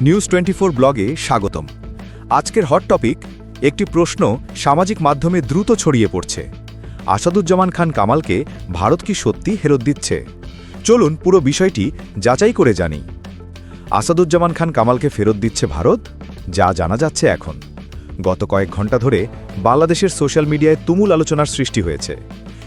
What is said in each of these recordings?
News twenty ব্লগে স্বাগতম। আজকের হট টপিক, একটি প্রশ্ন সামাজিক মাধ্যমে দ্রুত ছড়িয়ে পড়ছে। আসাদুজ্জামান খান কামালকে ভারত কি সত্যি হেরত দিচ্ছে? চলুন পুরো বিষয়টি যাচাই করে জানি। আসাদুজ্জামান খান কামালকে ফেরত দিচ্ছে ভারত? যা জানা যাচ্ছে এখন। গত কয়েক ঘণ্টা ধরে বাংলাদেশের সোশ্যাল মিডিয়ায় তুমুল আলোচনার সৃষ্টি হয়েছে।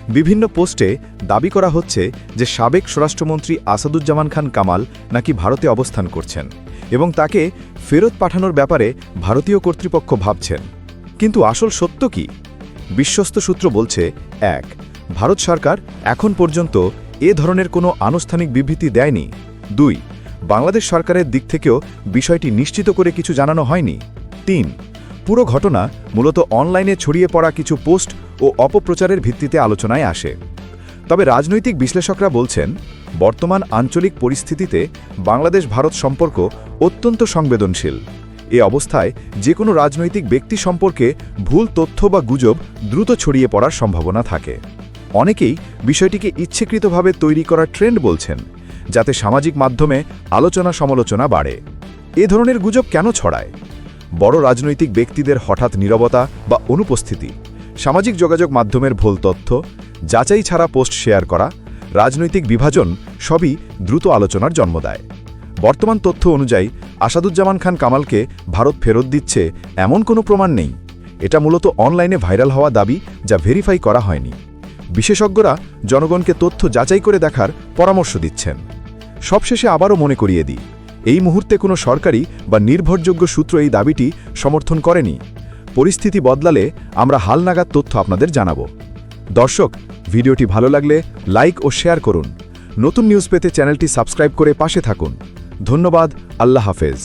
বিভিন্ন পোস্টে দাবি করা হচ্ছে যে সাবেক স্বরাষ্ট্রমন্ত্রী আসাদুজ্জামান খান কামাল নাকি ভারতে অবস্থান করছেন। এবং তাকে ফেরত পাঠানোর ব্যাপারে ভারতীয় কর্তৃপক্ষ ভাবছেন। কিন্তু আসল সত্য কি? বিশ্বস্ত সূত্র বলছে, এক, ভারত সরকার এখন পর্যন্ত এ ধরনের কোনো আনুষ্ঠানিক বিবৃতি দেয়নি। দুই, বাংলাদেশ সরকারের দিক থেকেও বিষয়টি নিশ্চিত করে কিছু জানানো হয়নি। তিন, পুরো ঘটনা মূলত অনলাইনে ছড়িয়ে পড়া কিছু পোস্ট ও অপপ্রচারের ভিত্তিতে আলোচনায় আসে। তবে রাজনৈতিক বিশ্লেষকরা বলছেন, বর্তমান আঞ্চলিক পরিস্থিতিতে বাংলাদেশ ভারত সম্পর্ক অত্যন্ত সংবেদনশীল। এ অবস্থায় যে কোনো রাজনৈতিক ব্যক্তি সম্পর্কে ভুল তথ্য বা গুজব দ্রুত ছড়িয়ে পড়ার সম্ভাবনা থাকে। অনেকেই বিষয়টিকে ইচ্ছেকৃতভাবে তৈরি করা ট্রেন্ড বলছেন, যাতে সামাজিক মাধ্যমে আলোচনা সমালোচনা বাড়ে। এ ধরনের গুজব কেন ছড়ায়? বড় রাজনৈতিক ব্যক্তিদের হঠাৎ নীরবতা বা অনুপস্থিতি সামাজিক যোগাযোগ মাধ্যমের ভুল তথ্য, যাচাই ছাড়া পোস্ট শেয়ার করা, রাজনৈতিক বিভাজন সবই দ্রুত আলোচনার জন্ম দেয়। বর্তমান তথ্য অনুযায়ী আসাদুজ্জামান খান কামালকে ভারত ফেরত দিচ্ছে এমন কোনো প্রমাণ নেই। এটা মূলত অনলাইনে ভাইরাল হওয়া দাবি যা ভেরিফাই করা হয়নি। বিশেষজ্ঞরা জনগণকে তথ্য যাচাই করে দেখার পরামর্শ দিচ্ছেন। সবশেষে আবারও মনে করিয়ে দিই, এই মুহূর্তে কোনো সরকারি বা নির্ভরযোগ্য সূত্র এই দাবিটি সমর্থন করেনি। পরিস্থিতি বদলালে আমরা হালনাগাদ তথ্য আপনাদের জানাব। দর্শক, ভিডিওটি ভালো লাগলে লাইক ও শেয়ার করুন। নতুন নিউজ পেতে চ্যানেলটি সাবস্ক্রাইব করে পাশে থাকুন। ধন্যবাদ, আল্লাহ হাফেজ।